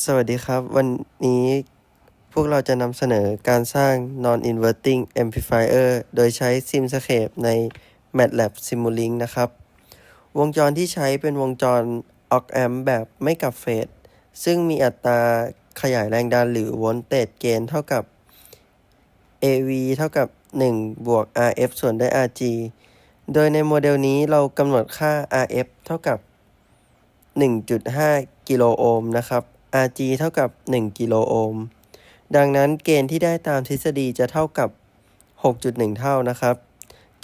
สวัสดีครับ วันนี้พวกเราจะนำเสนอการสร้าง non-inverting amplifier โดยใช้ Simscape ใน MATLAB Simulink นะครับ วงจรที่ใช้เป็นวงจร Op amp แบบไม่กลับเฟส ซึ่งมีอัตราขยายแรงดันหรือโวลต์เตจเกณฑ์เท่ากับ AV เท่ากับ 1 บวก RF ส่วนด้วย RG โดยในโมเดลนี้เรากำหนดค่า RF เท่ากับ 1.5 กิโลโอห์มนะครับ RG เท่ากับ 1 กิโลโอห์ม ดังนั้นเกณฑ์ที่ได้ตามทฤษฎีจะเท่ากับ 6.1 เท่านะครับ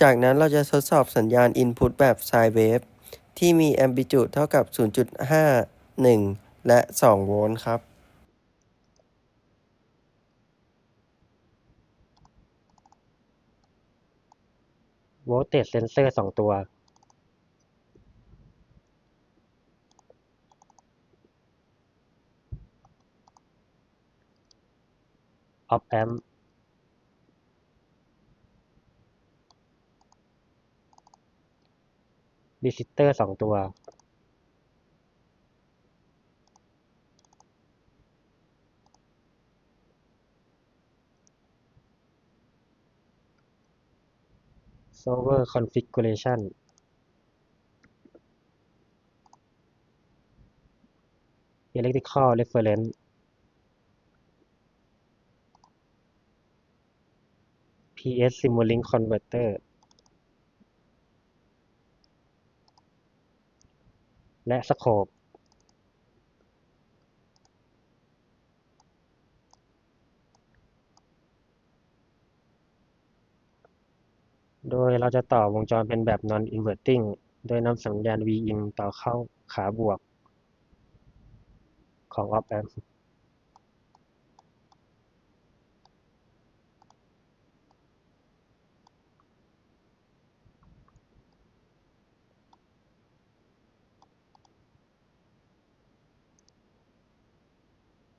จากนั้นเราจะทดสอบสัญญาณ Input แบบ Sine Wave ที่มี Amplitude เท่ากับ 0.5 1 และ 2 โวลต์ครับโวลเตจเซนเซอร์สองตัว อัพแอมป์ดิสิเตอร์สองตัว server configuration อิเล็กทริคอลเรฟเฟอเรนซ์ PS Simulink Converter และสโคปโดยเราจะต่อวงจรเป็นแบบ non inverting โดยนำสัญญาณ Vin ต่อเข้าขาบวกของ op amp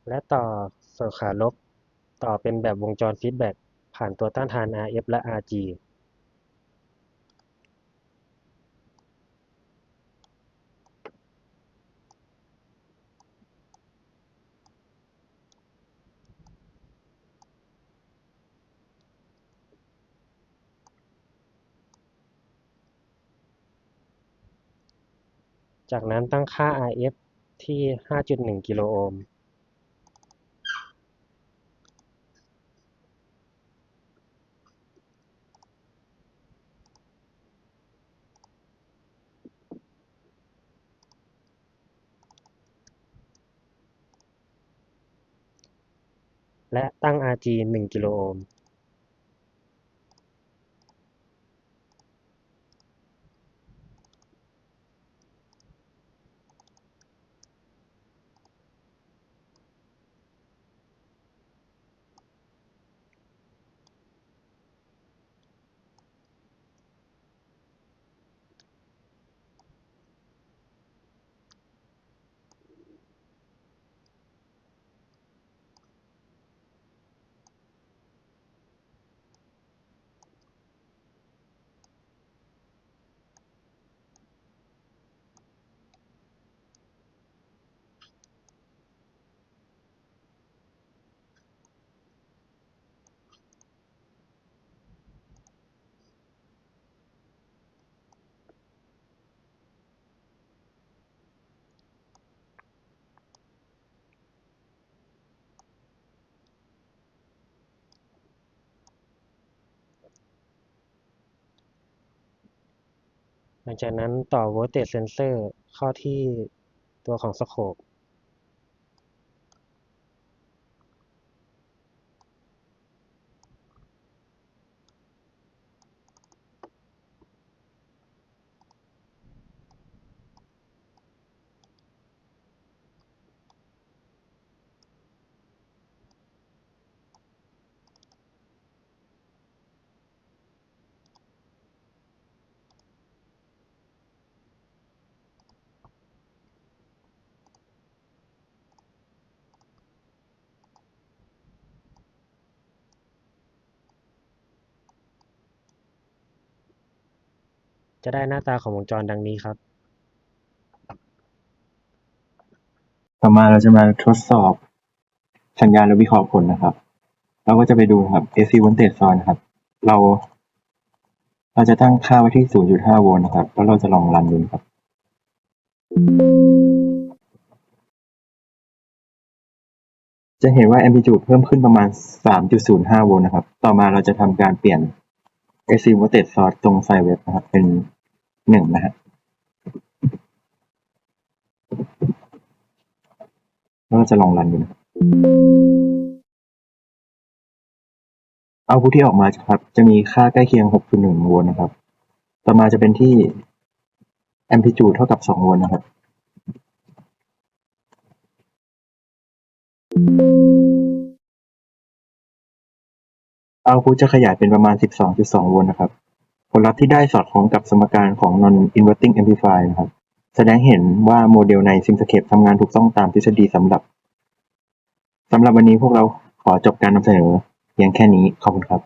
และต่อส่วนขาลบ ต่อเป็นแบบวงจรฟีดแบ็กผ่านตัวต้านทาน RF และ RG จากนั้นตั้งค่า RF ที่ 5.1 กิโลโอห์ม และตั้ง RG 1กิโลโอห์ม หลังจากนั้นต่อ voltage sensor เข้าที่ตัวของสโคป จะได้หน้าตาของวงจรดังนี้ครับทอมาเราจะมาทดสอบสัญญาณและวิเคราะห์ผลนะครับ เราก็จะไปดูครับ AC voltage source นครับ เรา เราจะตั้งค่าไว้ที่ 0.5 โวลต์นะครับ แล้วเราจะลองรันดูครับ จะเห็นว่า amplitude เพิ่มขึ้นประมาณ 3.05 โวลต์นะครับ ต่อมาเราจะทำการเปลี่ยน AC voltage source ตรงไซเวฟนะครับ เป็น1นะฮะแล้วเราจะลองรันดูนะเอาพุทที่ออกมาครับ จะมีค่าใกล้เคียง 6.1 โวลต์นะครับ ต่อมาจะเป็นที่ amplitude เท่ากับ 2 โวลต์นะครับ เอาพุทจะขยายเป็นประมาณ 12.2 โวลต์นะครับ ผลลัพธ์ที่ได้สอดคล้องกับสมการของ non inverting amplifier นะครับ แสดงเห็นว่าโมเดลใน Simscape ทำงานถูกต้องตามทฤษฎีสำหรับสำหรับวันนี้พวกเราขอจบการนำเสนอเพียงแค่นี้ ขอบคุณครับ